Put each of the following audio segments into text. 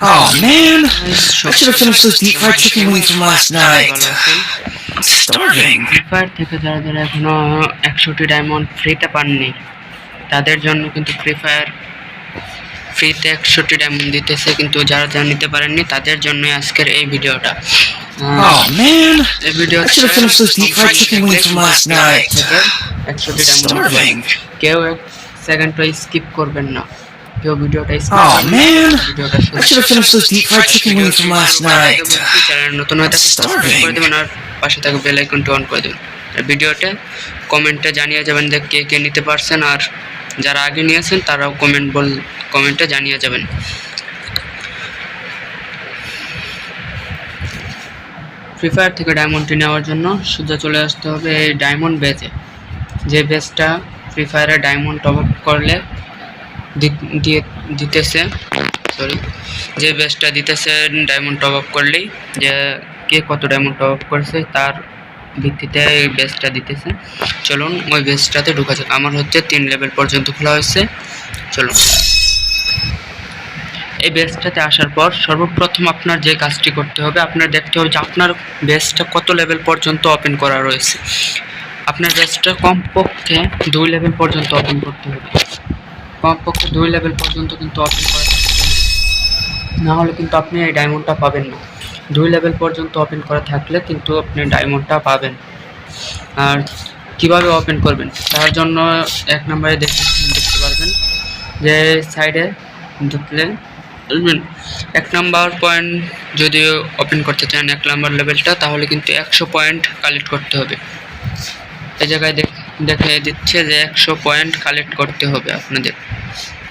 Oh man, I should have finished those deep fried chicken wings from last night. I'm starving. Free Fire থেকে যারা যারা এখনও একশোটি diamond ফ্রিতে পাননি তাদের জন্য কিন্তু ফ্রি ফায়ার ফ্রিতে একশোটি ডায়মন্ড দিতেছে কিন্তু যারা যারা নিতে পারেননি তাদের জন্যই আজকের এই ভিডিওটা Oh man, এই video I should have finished those deep fried chicken wings from last night. একশোটি ডায়মন্ড starving. কেউ এক সেকেন্ডটা স্কিপ করবেন না কেউ ভিডিওটা Oh man, I should have finished those deep fried chicken wings from last night. নতুন হয়ে সাবস্ক্রাইব করে দেবেন আর পাশে থাকা বেল আইকনটি অন করে দেবেন আর ভিডিওতে কমেন্টে জানিয়ে যাবেন যে কে কে নিতে পারছেন আর যারা আগে নিয়েছেন তারাও কমেন্ট বল কমেন্টে জানিয়ে যাবেন ফ্রি ফায়ার থেকে ডায়মন্ডটি নেওয়ার জন্য সোজা চলে আসতে হবে এই ডায়মন্ড বেজে যে বেজটা ফ্রি ফায়ারে ডায়মন্ড টপ আপ করলে দিতেছে সরি যে বেসটা দিতেছে ডায়মন্ড টপ আপ করলেই, যে কে কত ডায়মন্ড টপ আপ করেছে তার ভিত্তিতে এই বেসটা দিতেছে। চলুন, ওই বেসটাতে ঢোকা যাক। আমার হচ্ছে তিন লেভেল পর্যন্ত খোলা হয়েছে। চলুন। এই বেসটাতে আসার পর সর্বপ্রথম আপনার যে কাজটি করতে হবে, আপনার দেখতে হবে যে আপনার বেসটা কত লেভেল পর্যন্ত ওপেন করা রয়েছে। আপনার বেসটা কমপক্ষে দুই লেভেল পর্যন্ত ওপেন করতে হবে। কমপক্ষে দুই লেভেল পর্যন্ত কিন্তু ওপেন করা থাকতে হবে না হলে কিন্তু আপনি এই ডায়মন্ডটা পাবেন না। দুই লেভেল পর্যন্ত ওপেন করা থাকলে কিন্তু আপনি ডায়মন্ডটা পাবেন। আর কীভাবে ওপেন করবেন? তার জন্য এক নম্বরে দেখতে দেখতে পারবেন যে সাইডে ঢুকলে বুঝবেন এক নাম্বার পয়েন্ট যদি ওপেন করতে চান, এক নাম্বার লেভেলটা তাহলে কিন্তু একশো পয়েন্ট কালেক্ট করতে হবে। এই জায়গায় দেখ দেখে দিচ্ছে যে একশো পয়েন্ট কালেক্ট করতে হবে আপনাদের।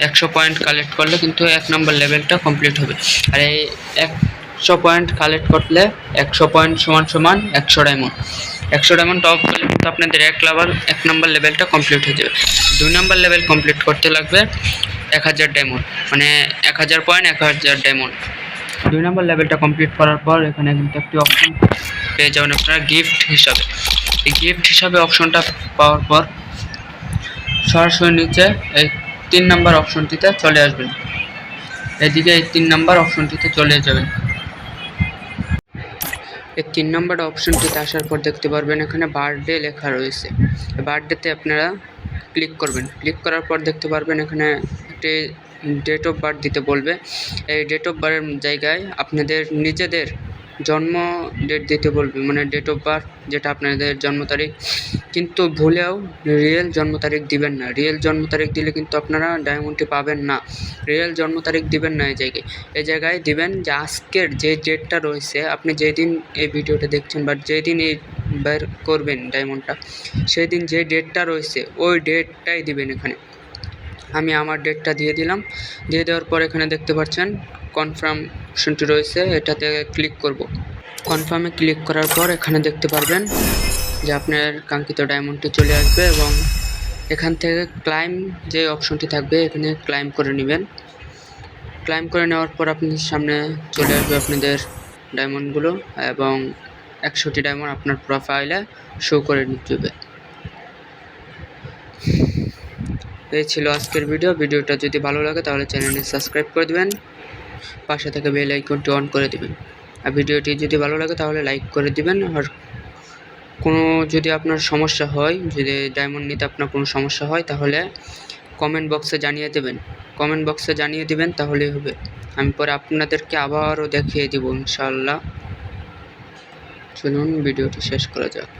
একশো পয়েন্ট কালেক্ট করলে কিন্তু এক নম্বর লেভেলটা কমপ্লিট হবে। আর এই একশো পয়েন্ট কালেক্ট করলে একশো পয়েন্ট সমান সমান একশো ডায়মন্ড একশো ডায়মন্ড টপ করলে কিন্তু আপনাদের এক লেভেল এক নম্বর লেভেলটা কমপ্লিট হয়ে যাবে। দুই নম্বর লেভেল কমপ্লিট করতে লাগবে এক হাজার ডায়মন্ড মানে এক হাজার পয়েন্ট এক হাজার ডায়মন্ড দুই নম্বর লেভেলটা কমপ্লিট করার পর এখানে কিন্তু একটি অপশন পেয়ে যাবেন আপনারা গিফট হিসাবে। গিফট হিসাবে অপশনটা পাওয়ার পর সরাসরি নিচে এই তিন নাম্বার অপশনটিতে চলে আসবেন। এদিকে এই তিন নাম্বার অপশনটিতে চলে যাবেন। এই তিন নাম্বার অপশনটিতে আসার পর দেখতে পারবেন এখানে বার্থডে লেখা রয়েছে। বার্থডেতে আপনারা ক্লিক করবেন। ক্লিক করার পর দেখতে পারবেন এখানে একটি ডেট অফ বার্থ দিতে বলবে। এই ডেট অফ বার্থের জায়গায় আপনাদের নিজেদের জন্ম ডেট দিতে বলবে মানে ডেট অফ বার্থ যেটা আপনাদের জন্ম তারিখ, কিন্তু ভুলেও রিয়েল জন্ম তারিখ দিবেন না। রিয়েল জন্ম তারিখ দিলে কিন্তু আপনারা ডায়মন্ডটি পাবেন না। রিয়েল জন্ম তারিখ দিবেন না এই জায়গায়। এই জায়গায় দিবেন যে আজকের যে ডেটটা রয়েছে, আপনি যেদিন এই ভিডিওটা দেখছেন বা যেদিন এই বের করবেন ডায়মন্ডটা সেই দিন যে ডেটটা রয়েছে, ওই ডেটটাই দিবেন এখানে। আমি আমার ডেটটা দিয়ে দিলাম। দিয়ে দেওয়ার পর এখানে দেখতে পাচ্ছেন কনফার্ম অপশনটি রয়েছে, এটাতে ক্লিক করব। কনফার্মে ক্লিক করার পর এখানে দেখতে পারবেন যে আপনার কাঙ্ক্ষিত ডায়মন্ডটি চলে আসবে এবং এখান থেকে ক্লাইম যে অপশনটি থাকবে, এখানে ক্লাইম করে নেবেন। ক্লাইম করে নেওয়ার পর আপনি সামনে চলে আসবে আপনাদের ডায়মন্ডগুলো এবং একশোটি ডায়মন্ড আপনার প্রোফাইলে শো করে দেবে এই ছিল আজকের ভিডিও। ভিডিওটা যদি ভালো লাগে তাহলে চ্যানেলটি সাবস্ক্রাইব করে দেবেন, পাশে থেকে বেল আইকনটি অন করে দিবেন। আর ভিডিওটি যদি ভালো লাগে তাহলে লাইক করে দিবেন। আর কোনো যদি আপনার সমস্যা হয়, যদি ডায়মন্ড নিতে আপনার কোনো সমস্যা হয়, তাহলে কমেন্ট বক্সে জানিয়ে দেবেন। কমেন্ট বক্সে জানিয়ে দিবেন তাহলেই হবে। আমি পরে আপনাদেরকে আবারও দেখিয়ে দিব ইনশাআল্লাহ। চলুন, ভিডিওটি শেষ করা যাক।